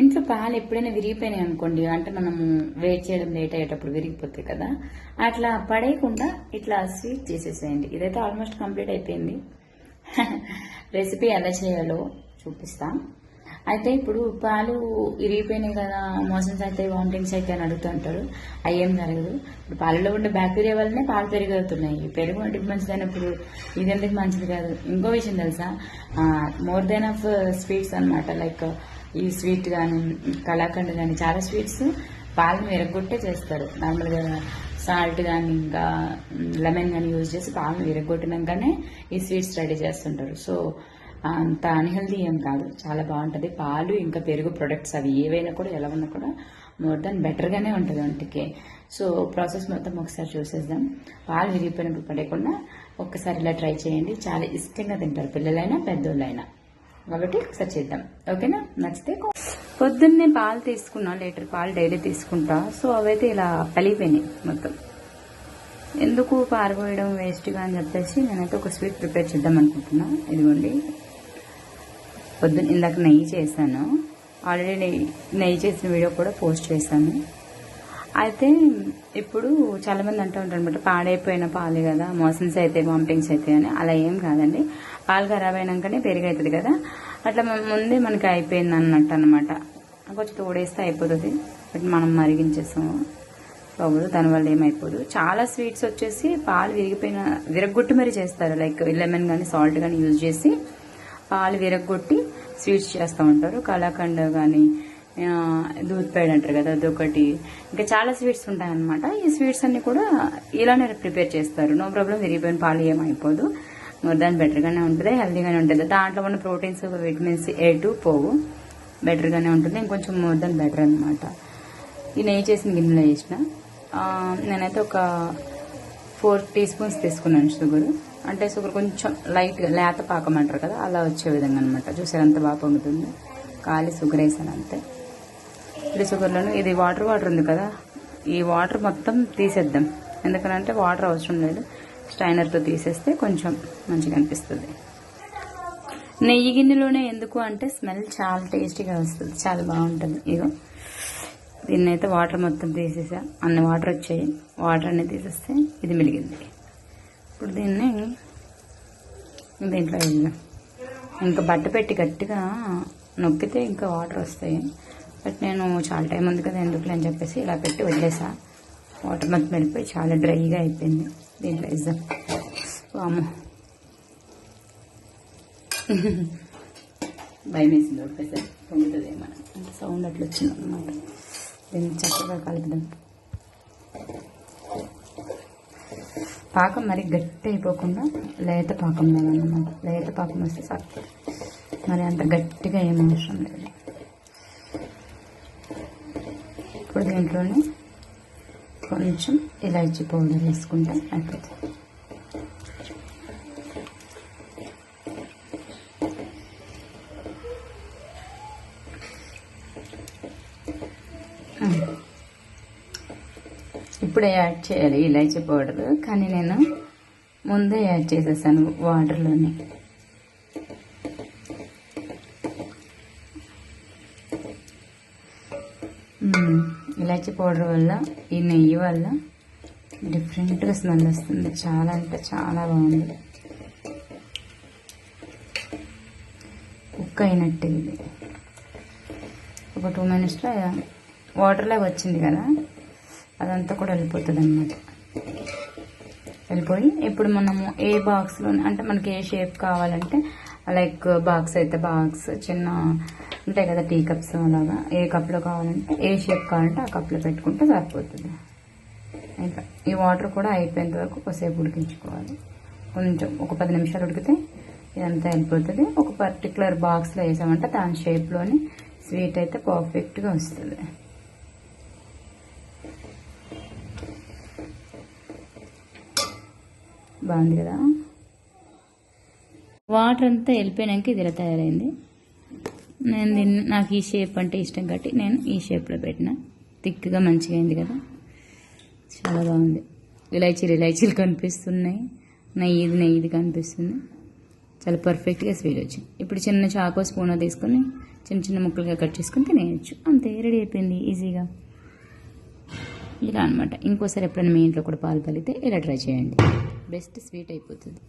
ఇంట్లో పాలు ఎప్పుడైనా విరిగిపోయినాయి అనుకోండి అంటే మనము వెయిట్ చేయడం లేట్ అయ్యేటప్పుడు విరిగిపోతాయి కదా అట్లా పడేయకుండా ఇట్లా స్వీట్ చేసేసేయండి. ఇదైతే ఆల్మోస్ట్ కంప్లీట్ అయిపోయింది. రెసిపీ ఎలా చేయాలో చూపిస్తాం. అయితే ఇప్పుడు పాలు ఇరిగిపోయినాయి కదా మోషన్స్ అయితే వామిటింగ్స్ అయితే అని అడుగుతుంటారు అయ్యేం జరగదు. ఇప్పుడు పాలలో ఉండే బ్యాక్టీరియా వల్లనే పాలు పెరిగవుతున్నాయి. పెరుగు పెరుగు మంచిది మంచిదైనప్పుడు ఇది ఎందుకు మంచిది కాదు? ఇంకో విషయం తెలుసా? మోర్ దెన్ ఆఫ్ స్వీట్స్ అనమాట లైక్ ఈ స్వీట్ కానీ కళాఖండ్ కానీ చాలా స్వీట్స్ పాలను విరగొట్టే చేస్తారు. నార్మల్గా సాల్ట్ కానీ ఇంకా లెమన్ కానీ యూజ్ చేసి పాలను విరగొట్టినాకనే ఈ స్వీట్స్ రెడీ చేస్తుంటారు. సో అంత అన్హెల్దీ ఏం కాదు. చాలా బాగుంటుంది. పాలు ఇంకా పెరుగు ప్రొడక్ట్స్ అవి ఏవైనా కూడా ఎలా ఉన్నా కూడా మోర్ దాన్ బెటర్గానే ఉంటుంది వంటికి సో ప్రాసెస్ మొత్తం ఒకసారి చూసేద్దాం. పాలు విరిగిపోయినప్పుడు పడేయకుండా ఒక్కసారి ఇలా ట్రై చేయండి. చాలా ఇష్టంగా తింటారు పిల్లలైనా పెద్దోళ్ళైనా. కాబట్టి ఒకసారి చేద్దాం. ఓకేనా? నచ్చితే పొద్దున్నే పాలు తీసుకున్నా లీటర్ పాలు డైలీ తీసుకుంటా. సో అవైతే ఇలా పలిపోయినాయి మొత్తం. ఎందుకు పారిపోయడం వేస్ట్గా అని చెప్పేసి నేనైతే ఒక స్వీట్ ప్రిపేర్ చేద్దాం అనుకుంటున్నా. ఇదిగోండి. పొద్దున్న ఇందాక నెయ్యి చేశాను. ఆల్రెడీ నెయ్యి నెయ్యి చేసిన వీడియో కూడా పోస్ట్ చేశాను. అయితే ఇప్పుడు చాలామంది అంటూ ఉంటారు అనమాట పాడైపోయిన పాలు కదా మోషన్స్ అయితే వామిటింగ్స్ అయితే అని. అలా ఏం కాదండి. పాలు ఖరాబ్ అయినాకనే పెరుగు కదా. అట్లా ముందే మనకి అయిపోయింది అన్నట్టు అనమాట కొంచెం తోడేస్తే అయిపోతుంది. బట్ మనం మరిగించేసాము. దాని దానివల్ల ఏమైపోదు. చాలా స్వీట్స్ వచ్చేసి పాలు విరిగిపోయిన విరగొట్టి మరీ చేస్తారు. లైక్ లెమన్ కానీ సాల్ట్ కానీ యూజ్ చేసి పాలు విరగొట్టి స్వీట్స్ చేస్తూ ఉంటారు. కళాఖండ్ కానీ దూద్ పేడ అంటారు కదా అదొకటి. ఇంకా చాలా స్వీట్స్ ఉంటాయన్నమాట. ఈ స్వీట్స్ అన్ని కూడా ఇలానే ప్రిపేర్ చేస్తారు. నో ప్రాబ్లం విరిగిపోయిన పాలు ఏమైపోదు. మోర్ దాన్ బెటర్గానే ఉంటుంది హెల్దీగానే ఉంటుంది. దాంట్లో ఉన్న ప్రోటీన్స్ విటమిన్స్ ఏ టూ పోవు. బెటర్గానే ఉంటుంది. ఇంకొంచెం మోర్ దాన్ బెటర్ అనమాట ఈ నెయ్యి చేసిన గిన్నెలో వేసిన నేనైతే ఒక ఫోర్ టీ స్పూన్స్ తీసుకున్నాను షుగర్ అంటే షుగర్ కొంచెం లైట్గా లేత పాకం అంటారు కదా అలా వచ్చే విధంగా అనమాట చూసారు ఎంత బాగా పొంగుతుంది? ఖాళీ షుగర్ వేసాను అంతే. ఇప్పుడు షుగర్లోను ఇది వాటర్ వాటర్ ఉంది కదా ఈ వాటర్ మొత్తం తీసేద్దాం. ఎందుకనంటే వాటర్ అవసరం లేదు. స్టైనర్తో తీసేస్తే కొంచెం మంచిగా అనిపిస్తుంది. నెయ్యి గిన్నెలోనే ఎందుకు అంటే స్మెల్ చాలా టేస్టీగా వస్తుంది చాలా బాగుంటుంది. ఇగో దీన్నైతే వాటర్ మొత్తం తీసేసా. అన్ని వాటర్ వచ్చాయి. వాటర్ అన్ని తీసేస్తే ఇది మిలిగింది ఇప్పుడు దీన్ని దీంట్లో వేద్దాం. ఇంకా బట్ట పెట్టి గట్టిగా నొక్కితే ఇంకా వాటర్ వస్తాయి. బట్ నేను చాలా టైం ఉంది కదా ఎందుకులే అని చెప్పేసి ఇలా పెట్టి వదిలేసా. వాటర్ మొత్తం వెళ్ళిపోయి చాలా డ్రైగా అయిపోయింది. దీంట్లో ఇద్దాం వాము భయం వేసింది ఒకసారి పొంగుతుంది ఏమన్నా సౌండ్ అట్లా వచ్చింది అనమాట దీన్ని చక్కగా కలుపుదాం. పాకం మరి గట్టి అయిపోకుండా లేత పాకం లేదన్నమాట. లేత పాకం వస్తే సార్ మరి అంత గట్టిగా ఏం అవసరం లేదు. ఇప్పుడు దీంట్లోనే కొంచెం ఇలాచీ పౌడర్ వేసుకుంటే అయిపోతుంది. ఇప్పుడే యాడ్ చేయాలి ఇలాచీ పౌడర్ కానీ నేను ముందే యాడ్ చేసేసాను వాటర్లోనే. మ్మ్. ఇలాచీ పౌడర్ వల్ల ఈ నెయ్యి వల్ల డిఫరెంట్గా స్మెల్ వస్తుంది. చాలా అంటే చాలా బాగుంది. కుక్ అయినట్టే ఇది. ఒక టూ మినిట్స్లో వాటర్లాగా వచ్చింది కదా అదంతా కూడా వెళ్ళిపోతుంది అనమాట వెళ్ళిపోయి ఇప్పుడు మనము ఏ బాక్స్లో అంటే మనకి ఏ షేప్ కావాలంటే లైక్ బాక్స్ అయితే బాక్స్ చిన్న ఉంటాయి కదా టీ కప్స్ అలాగా ఏ కప్లో కావాలంటే ఏ షేప్ కావాలంటే ఆ కప్లో పెట్టుకుంటే సరిపోతుంది. ఇంకా ఈ వాటర్ కూడా అయిపోయేంత వరకు కొద్దిసేపు ఉడికించుకోవాలి. కొంచెం ఒక పది నిమిషాలు ఉడికితే ఇదంతా వెళ్ళిపోతుంది ఒక పర్టికులర్ బాక్స్లో వేసామంటే దాని షేప్లోని స్వీట్ అయితే పర్ఫెక్ట్గా వస్తుంది. బాగుంది కదా? వాటర్ అంతా వెళ్ళిపోయాక ఇది ఇలా తయారైంది. నేను దీన్ని నాకు ఈ షేప్ అంటే ఇష్టం కాబట్టి నేను ఈ షేప్లో పెట్టిన. థిక్గా మంచిగా అయింది కదా. చాలా బాగుంది. ఇలాచీలు ఇలాచీలు కనిపిస్తున్నాయి. నెయ్యిది నెయ్యిది కనిపిస్తుంది. చాలా పర్ఫెక్ట్గా స్వీట్ వచ్చింది. ఇప్పుడు చిన్న చాకో స్పూన్ తీసుకొని చిన్న చిన్న ముక్కలుగా కట్ చేసుకుని తినేయచ్చు. అంతే రెడీ అయిపోయింది ఈజీగా. ఇలా అనమాట ఇంకోసారి ఎప్పుడైనా మీ ఇంట్లో కూడా పాలు పలితే ఇలా ట్రై చేయండి. బెస్ట్ స్వీట్ అయిపోతుంది.